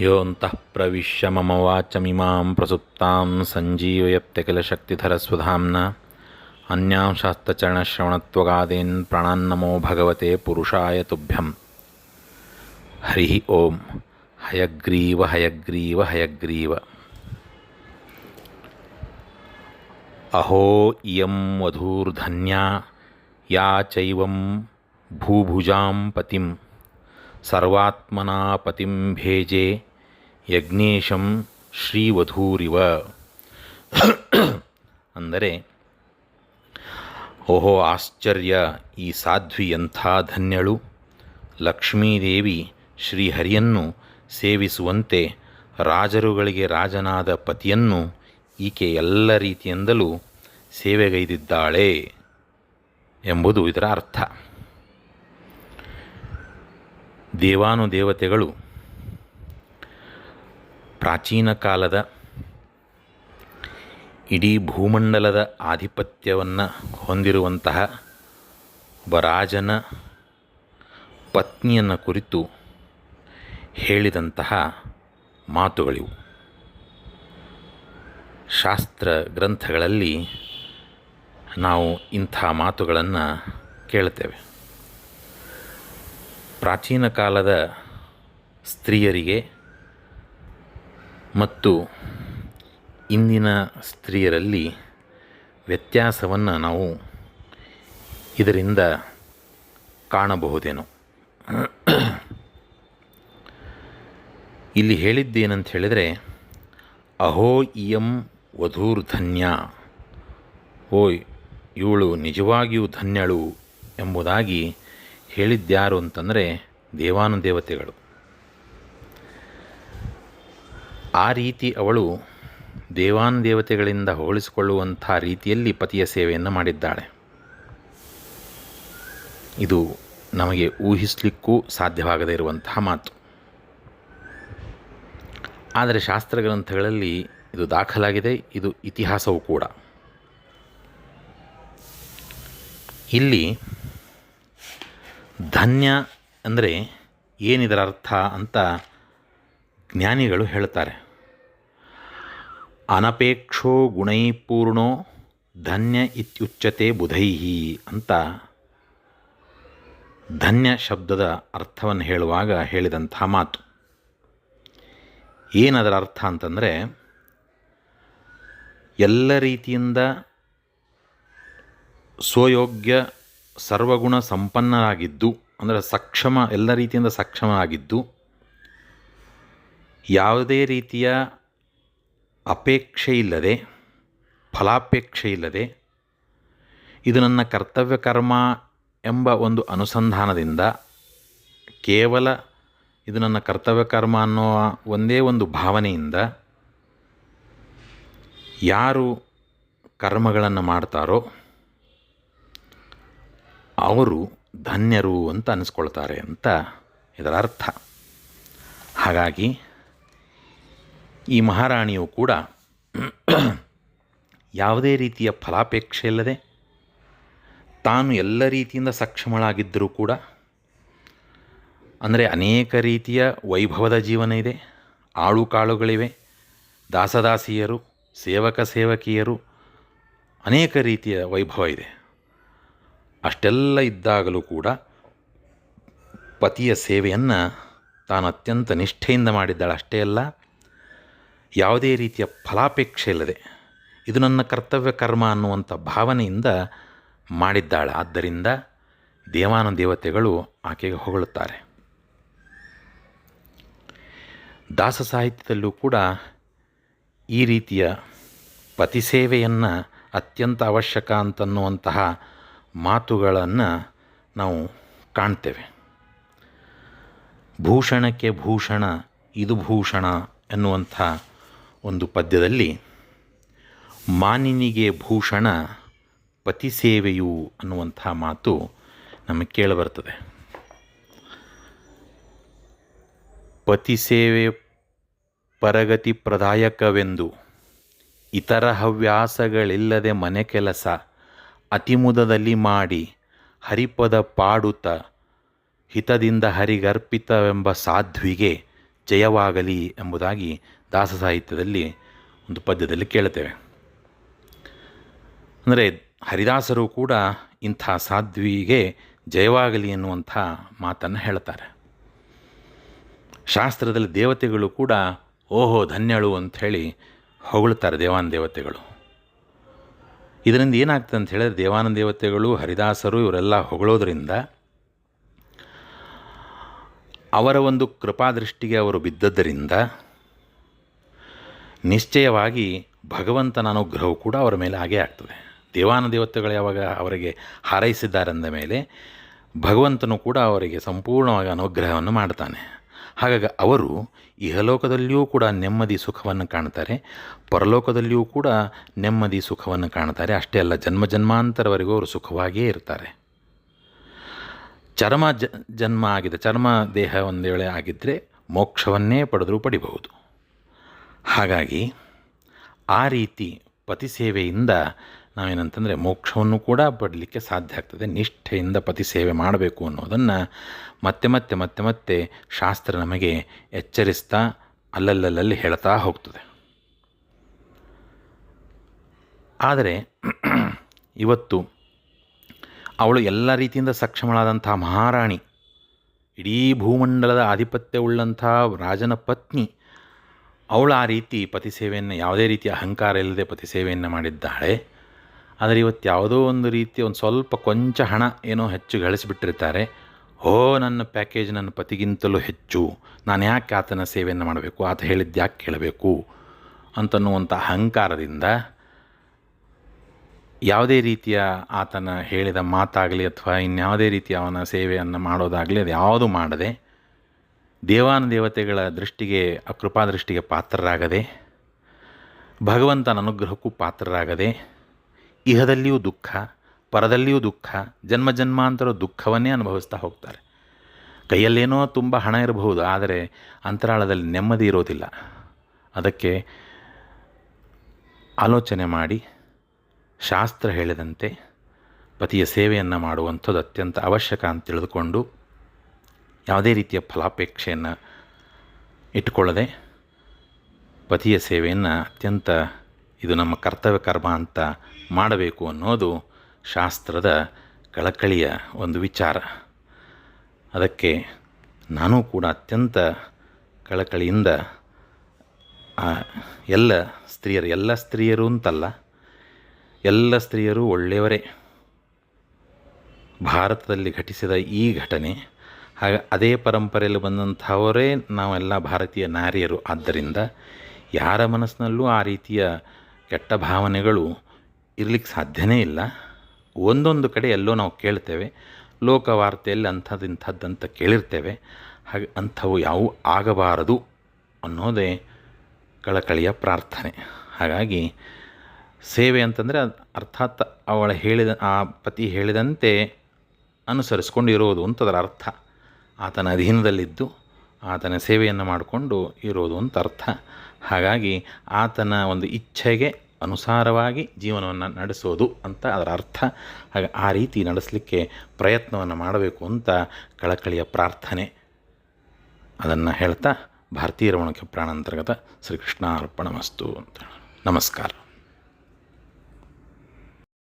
योऽन्तः प्रविश्य मम वाचमिमां प्रसुप्तां सञ्जीवयत्यखिलशक्तिधरस्वधाम्ना अन्यां शास्तचरणश्रवणत्वगादेन् प्राणान्नमो भगवते पुरुषाय तोभ्यं हरि ॐ हयग्रीव हयग्रीव हयग्रीव। अहो इयं वधूर्धन्या, या चैवं भूभुजां पतिम्। ಸರ್ವಾತ್ಮನಾ ಪತಿಂ ಭೇಜೆ ಯಜ್ಞೇಶಂ ಶ್ರೀವಧೂರಿವ. ಅಂದರೆ, ಓಹೋ ಆಶ್ಚರ್ಯ ಈ ಸಾಧ್ವಿ ಎಂಥ ಧನ್ಯಳು. ಲಕ್ಷ್ಮೀದೇವಿ ಶ್ರೀಹರಿಯನ್ನು ಸೇವಿಸುವಂತೆ ರಾಜರುಗಳಿಗೆ ರಾಜನಾದ ಪತಿಯನ್ನು ಈಕೆ ಎಲ್ಲ ರೀತಿಯಿಂದಲೂ ಸೇವೆಗೈದಿದ್ದಾಳೆ ಎಂಬುದು ಇದರ ಅರ್ಥ. ದೇವಾನುದೇವತೆಗಳು ಪ್ರಾಚೀನ ಕಾಲದ ಇಡೀ ಭೂಮಂಡಲದ ಆಧಿಪತ್ಯವನ್ನು ಹೊಂದಿರುವಂತಹ ಒಬ್ಬ ರಾಜನ ಪತ್ನಿಯನ್ನು ಕುರಿತು ಹೇಳಿದಂತಹ ಮಾತುಗಳಿವು. ಶಾಸ್ತ್ರ ಗ್ರಂಥಗಳಲ್ಲಿ ನಾವು ಇಂಥ ಮಾತುಗಳನ್ನು ಕೇಳ್ತೇವೆ ಪ್ರಾಚೀನ ಕಾಲದ ಸ್ತ್ರೀಯರಿಗೆ ಮತ್ತು ಇಂದಿನ ಸ್ತ್ರೀಯರಲ್ಲಿ ವ್ಯತ್ಯಾಸವನ್ನು ನಾವು ಇದರಿಂದ ಕಾಣಬಹುದೇನೋ. ಇಲ್ಲಿ ಹೇಳಿದ್ದೇನಂತ ಹೇಳಿದರೆ, ಅಹೋ ಇಯಂ ವಧೂರ್ ಧನ್ಯ ಓಯ್, ಇವಳು ನಿಜವಾಗಿಯೂ ಧನ್ಯಳು ಎಂಬುದಾಗಿ ಹೇಳಿದ್ಯಾರು ಅಂತಂದರೆ ದೇವಾನುದೇವತೆಗಳು ಆ ರೀತಿ ಅವಳು ದೇವಾನುದೇವತೆಗಳಿಂದ ಹೋಲಿಸಿಕೊಳ್ಳುವಂಥ ರೀತಿಯಲ್ಲಿ ಪತಿಯ ಸೇವೆಯನ್ನು ಮಾಡಿದ್ದಾಳೆ. ಇದು ನಮಗೆ ಊಹಿಸಲಿಕ್ಕೂ ಸಾಧ್ಯವಾಗದೇ ಇರುವಂತಹ ಮಾತು. ಆದರೆ ಶಾಸ್ತ್ರ ಗ್ರಂಥಗಳಲ್ಲಿ ಇದು ದಾಖಲಾಗಿದೆ, ಇದು ಇತಿಹಾಸವೂ ಕೂಡ. ಇಲ್ಲಿ ಧನ್ಯ ಅಂದರೆ ಏನಿದರ ಅರ್ಥ ಅಂತ ಜ್ಞಾನಿಗಳು ಹೇಳ್ತಾರೆ ಅನಪೇಕ್ಷೋ ಗುಣೈಪೂರ್ಣೋ ಧನ್ಯ ಇತ್ಯುಚ್ಯತೆ ಬುಧೈಹಿ ಅಂತ ಧನ್ಯ ಶಬ್ದದ ಅರ್ಥವನ್ನು ಹೇಳುವಾಗ ಹೇಳಿದಂಥ ಮಾತು. ಏನದರ ಅರ್ಥ ಅಂತಂದರೆ ಎಲ್ಲ ರೀತಿಯಿಂದ ಸ್ವಯೋಗ್ಯ ಸರ್ವಗುಣ ಸಂಪನ್ನರಾಗಿದ್ದು ಅಂದರೆ ಸಕ್ಷಮ, ಎಲ್ಲ ರೀತಿಯಿಂದ ಸಕ್ಷಮ ಆಗಿದ್ದು ಯಾವುದೇ ರೀತಿಯ ಅಪೇಕ್ಷೆ ಇಲ್ಲದೆ ಫಲಾಪೇಕ್ಷೆ ಇಲ್ಲದೆ ಇದು ನನ್ನ ಕರ್ತವ್ಯ ಕರ್ಮ ಎಂಬ ಒಂದು ಅನುಸಂಧಾನದಿಂದ ಕೇವಲ ಇದು ನನ್ನ ಕರ್ತವ್ಯ ಕರ್ಮ ಅನ್ನೋ ಒಂದೇ ಒಂದು ಭಾವನೆಯಿಂದ ಯಾರು ಕರ್ಮಗಳನ್ನು ಮಾಡ್ತಾರೋ ಅವರು ಧನ್ಯರು ಅಂತ ಅನಿಸ್ಕೊಳ್ತಾರೆ ಅಂತ ಇದರ ಅರ್ಥ. ಹಾಗಾಗಿ ಈ ಮಹಾರಾಣಿಯು ಕೂಡ ಯಾವುದೇ ರೀತಿಯ ಫಲಾಪೇಕ್ಷೆ ಇಲ್ಲದೆ ತಾನು ಎಲ್ಲ ರೀತಿಯಿಂದ ಸಕ್ಷಮಳಾಗಿದ್ದರೂ ಕೂಡ ಅಂದರೆ ಅನೇಕ ರೀತಿಯ ವೈಭವದ ಜೀವನ ಇದೆ. ಆಳು ಕಾಳುಗಳಿವೆ. ದಾಸದಾಸಿಯರು, ಸೇವಕ ಸೇವಕಿಯರು ಅನೇಕ ರೀತಿಯ ವೈಭವ ಇದೆ. ಅಷ್ಟೆಲ್ಲ ಇದ್ದಾಗಲೂ ಕೂಡ ಪತಿಯ ಸೇವೆಯನ್ನು ತಾನು ಅತ್ಯಂತ ನಿಷ್ಠೆಯಿಂದ ಮಾಡಿದ್ದಾಳೆ. ಅಷ್ಟೇ ಅಲ್ಲ, ಯಾವುದೇ ರೀತಿಯ ಫಲಾಪೇಕ್ಷೆ ಇಲ್ಲದೆ ಇದು ನನ್ನ ಕರ್ತವ್ಯ ಕರ್ಮ ಅನ್ನುವಂಥ ಭಾವನೆಯಿಂದ ಮಾಡಿದ್ದಾಳೆ. ಆದ್ದರಿಂದ ದೇವಾನು ದೇವತೆಗಳು ಆಕೆಗೆ ಹೊಗಳುತ್ತಾರೆ. ದಾಸ ಸಾಹಿತ್ಯದಲ್ಲೂ ಕೂಡ ಈ ರೀತಿಯ ಪತಿ ಸೇವೆಯನ್ನು ಅತ್ಯಂತ ಅವಶ್ಯಕ ಅಂತನ್ನುವಂತಹ ಮಾತುಗಳನ್ನು ನಾವು ಕಾಣ್ತೇವೆ. ಭೂಷಣಕ್ಕೆ ಭೂಷಣ, ಇದು ಭೂಷಣ ಎನ್ನುವಂಥ ಒಂದು ಪದ್ಯದಲ್ಲಿ ಮಾನಿನಿಗೆ ಭೂಷಣ, ಪತಿ ಸೇವೆಯು ಅನ್ನುವಂಥ ಮಾತು ನಮಗೆ ಕೇಳಿಬರ್ತದೆ. ಪತಿ ಸೇವೆ ಪರಗತಿ ಪ್ರದಾಯಕವೆಂದು, ಇತರ ಹವ್ಯಾಸಗಳಿಲ್ಲದೆ ಮನೆ ಕೆಲಸ ಅತಿಮುದದಲ್ಲಿ ಮಾಡಿ ಹರಿಪದ ಪಾಡುತ ಹಿತದಿಂದ ಹರಿಗರ್ಪಿತವೆಂಬ ಸಾಧ್ವಿಗೆ ಜಯವಾಗಲಿ ಎಂಬುದಾಗಿ ದಾಸ ಸಾಹಿತ್ಯದಲ್ಲಿ ಒಂದು ಪದ್ಯದಲ್ಲಿ ಕೇಳುತ್ತೇವೆ. ಅಂದರೆ ಹರಿದಾಸರು ಕೂಡ ಇಂಥ ಸಾಧ್ವಿಗೆ ಜಯವಾಗಲಿ ಎನ್ನುವಂಥ ಮಾತನ್ನು ಹೇಳ್ತಾರೆ ಶಾಸ್ತ್ರದಲ್ಲಿ ದೇವತೆಗಳು ಕೂಡ ಓಹೋ ಧನ್ಯಳು ಅಂಥೇಳಿ ಹೊಗಳ್ತಾರೆ ದೇವಾನ ದೇವತೆಗಳು. ಇದರಿಂದ ಏನಾಗ್ತದೆ ಅಂತ ಹೇಳಿದ್ರೆ ದೇವಾನಂದ ದೇವತೆಗಳು, ಹರಿದಾಸರು ಇವರೆಲ್ಲ ಹೊಗಳೋದ್ರಿಂದ ಅವರ ಒಂದು ಕೃಪಾದೃಷ್ಟಿಗೆ ಅವರು ಬಿದ್ದದ್ದರಿಂದ ನಿಶ್ಚಯವಾಗಿ ಭಗವಂತನ ಅನುಗ್ರಹವು ಕೂಡ ಅವರ ಮೇಲೆ ಹಾಗೇ ಆಗ್ತದೆ. ದೇವಾನ ದೇವತೆಗಳು ಯಾವಾಗ ಅವರಿಗೆ ಹಾರೈಸಿದ್ದಾರೆಂದ ಮೇಲೆ ಭಗವಂತನು ಕೂಡ ಅವರಿಗೆ ಸಂಪೂರ್ಣವಾಗಿ ಅನುಗ್ರಹವನ್ನು ಮಾಡ್ತಾನೆ. ಹಾಗಾಗಿ ಅವರು ಇಹಲೋಕದಲ್ಲಿಯೂ ಕೂಡ ನೆಮ್ಮದಿ ಸುಖವನ್ನು ಕಾಣ್ತಾರೆ, ಪರಲೋಕದಲ್ಲಿಯೂ ಕೂಡ ನೆಮ್ಮದಿ ಸುಖವನ್ನು ಕಾಣ್ತಾರೆ. ಅಷ್ಟೇ ಅಲ್ಲ, ಜನ್ಮ ಜನ್ಮಾಂತರವರೆಗೂ ಅವರು ಸುಖವಾಗಿಯೇ ಇರ್ತಾರೆ. ಚರ್ಮ ಜನ್ಮ ಆಗಿದೆ. ಚರ್ಮ ದೇಹ ಒಂದು ವೇಳೆ ಆಗಿದ್ದರೆ ಮೋಕ್ಷವನ್ನೇ ಪಡೆದರೂ ಪಡಿಬಹುದು. ಹಾಗಾಗಿ ಆ ರೀತಿ ಪತಿ ಸೇವೆಯಿಂದ ನಾವೇನಂತಂದರೆ ಮೋಕ್ಷವನ್ನು ಕೂಡ ಪಡಲಿಕ್ಕೆ ಸಾಧ್ಯ ಆಗ್ತದೆ. ನಿಷ್ಠೆಯಿಂದ ಪತಿ ಸೇವೆ ಮಾಡಬೇಕು ಅನ್ನೋದನ್ನು ಮತ್ತೆ ಮತ್ತೆ ಮತ್ತೆ ಮತ್ತೆ ಶಾಸ್ತ್ರ ನಮಗೆ ಎಚ್ಚರಿಸ್ತಾ ಅಲ್ಲಲ್ಲಲ್ಲಿ ಹೇಳ್ತಾ ಹೋಗ್ತದೆ. ಆದರೆ ಇವತ್ತು ಅವಳು ಎಲ್ಲ ರೀತಿಯಿಂದ ಸಕ್ಷಮಳಾದಂಥ ಮಹಾರಾಣಿ, ಇಡೀ ಭೂಮಂಡಲದ ಆಧಿಪತ್ಯವುಳ್ಳಂಥ ರಾಜನ ಪತ್ನಿ, ಅವಳು ಆ ರೀತಿ ಪತಿ ಸೇವೆಯನ್ನು ಯಾವುದೇ ರೀತಿಯ ಅಹಂಕಾರ ಇಲ್ಲದೆ ಪತಿ ಸೇವೆಯನ್ನು ಮಾಡಿದ್ದಾಳೆ. ಆದರೆ ಇವತ್ತು ಯಾವುದೋ ಒಂದು ರೀತಿಯ ಒಂದು ಸ್ವಲ್ಪ ಕೊಂಚ ಹಣ ಏನೋ ಹೆಚ್ಚು ಗಳಿಸಿಬಿಟ್ಟಿರ್ತಾರೆ. ಓ ನನ್ನ ಪ್ಯಾಕೇಜ್ ನನ್ನ ಪತಿಗಿಂತಲೂ ಹೆಚ್ಚು. ನಾನು ಯಾಕೆ ಆತನ ಸೇವೆಯನ್ನು ಮಾಡಬೇಕು? ಆತ ಹೇಳಿದ್ದು ಯಾಕೆ ಕೇಳಬೇಕು? ಅಂತನ್ನುವಂಥ ಅಹಂಕಾರದಿಂದ ಯಾವುದೇ ರೀತಿಯ ಆತನ ಹೇಳಿದ ಮಾತಾಗಲಿ ಅಥವಾ ಇನ್ಯಾವುದೇ ರೀತಿಯ ಅವನ ಸೇವೆಯನ್ನು ಮಾಡೋದಾಗಲಿ ಅದು ಯಾವುದು ಮಾಡದೆ ದೇವಾನ ದೇವತೆಗಳ ದೃಷ್ಟಿಗೆ ಅಕೃಪಾ ದೃಷ್ಟಿಗೆ ಪಾತ್ರರಾಗದೆ, ಭಗವಂತನ ಅನುಗ್ರಹಕ್ಕೂ ಪಾತ್ರರಾಗದೆ ಇಹದಲ್ಲಿಯೂ ದುಃಖ, ಪರದಲ್ಲಿಯೂ ದುಃಖ, ಜನ್ಮ ಜನ್ಮಾಂತರ ದುಃಖವನ್ನೇ ಅನುಭವಿಸ್ತಾ ಹೋಗ್ತಾರೆ. ಕೈಯಲ್ಲೇನೋ ತುಂಬ ಹಣ ಇರಬಹುದು, ಆದರೆ ಅಂತರಾಳದಲ್ಲಿ ನೆಮ್ಮದಿ ಇರೋದಿಲ್ಲ. ಅದಕ್ಕೆ ಆಲೋಚನೆ ಮಾಡಿ, ಶಾಸ್ತ್ರ ಹೇಳಿದಂತೆ ಪತಿಯ ಸೇವೆಯನ್ನು ಮಾಡುವಂಥದ್ದು ಅತ್ಯಂತ ಅವಶ್ಯಕ ಅಂತ ತಿಳಿದುಕೊಂಡು ಯಾವುದೇ ರೀತಿಯ ಫಲಾಪೇಕ್ಷೆಯನ್ನು ಇಟ್ಟುಕೊಳ್ಳದೆ ಪತಿಯ ಸೇವೆಯನ್ನು ಅತ್ಯಂತ ಇದು ನಮ್ಮ ಕರ್ತವ್ಯ ಕರ್ಮ ಅಂತ ಮಾಡಬೇಕು ಅನ್ನೋದು ಶಾಸ್ತ್ರದ ಕಳಕಳಿಯ ಒಂದು ವಿಚಾರ. ಅದಕ್ಕೆ ನಾನು ಕೂಡ ಅತ್ಯಂತ ಕಳಕಳಿಯಿಂದ ಎಲ್ಲ ಸ್ತ್ರೀಯರು ಎಲ್ಲ ಸ್ತ್ರೀಯರು ಅಂತಲ್ಲ, ಎಲ್ಲ ಸ್ತ್ರೀಯರು ಒಳ್ಳೆಯವರೇ. ಭಾರತದಲ್ಲಿ ಘಟಿಸಿದ ಈ ಘಟನೆ, ಹಾಗೆ ಅದೇ ಪರಂಪರೆಯಲ್ಲಿ ಬಂದಂಥವರೇ ನಾವೆಲ್ಲ ಭಾರತೀಯ ನಾರಿಯರು. ಆದ್ದರಿಂದ ಯಾರ ಮನಸ್ಸಿನಲ್ಲೂ ಆ ರೀತಿಯ ಕೆಟ್ಟ ಭಾವನೆಗಳು ಇರಲಿಕ್ಕೆ ಸಾಧ್ಯನೇ ಇಲ್ಲ. ಒಂದೊಂದು ಕಡೆ ಎಲ್ಲೋ ನಾವು ಕೇಳ್ತೇವೆ, ಲೋಕವಾರ್ತೆಯಲ್ಲಿ ಅಂಥದ್ದು ಇಂಥದ್ದಂತ ಕೇಳಿರ್ತೇವೆ. ಹಾಗೆ ಅಂಥವು ಯಾವೂ ಆಗಬಾರದು ಅನ್ನೋದೇ ಕಳಕಳಿಯ ಪ್ರಾರ್ಥನೆ. ಹಾಗಾಗಿ ಸೇವೆ ಅಂತಂದರೆ ಅರ್ಥಾತ್ ಅವಳ ಹೇಳಿದ, ಆ ಪತಿ ಹೇಳಿದಂತೆ ಅನುಸರಿಸ್ಕೊಂಡು ಇರೋದು ಅಂತದರ ಅರ್ಥ. ಆತನ ಅಧೀನದಲ್ಲಿದ್ದು ಆತನ ಸೇವೆಯನ್ನು ಮಾಡಿಕೊಂಡು ಇರೋದು ಅಂತ ಅರ್ಥ. ಹಾಗಾಗಿ ಆತನ ಒಂದು ಇಚ್ಛೆಗೆ ಅನುಸಾರವಾಗಿ ಜೀವನವನ್ನು ನಡೆಸೋದು ಅಂತ ಅದರ ಅರ್ಥ. ಹಾಗೆ ಆ ರೀತಿ ನಡೆಸಲಿಕ್ಕೆ ಪ್ರಯತ್ನವನ್ನು ಮಾಡಬೇಕು ಅಂತ ಕಳಕಳಿಯ ಪ್ರಾರ್ಥನೆ. ಅದನ್ನು ಹೇಳ್ತಾ ಭಾರತೀಯ ರಮಣಕ್ಕೆ ಪ್ರಾಣಾಂತರ್ಗತ ಶ್ರೀಕೃಷ್ಣ ಅರ್ಪಣ ಮಸ್ತು ಅಂತ ನಮಸ್ಕಾರ.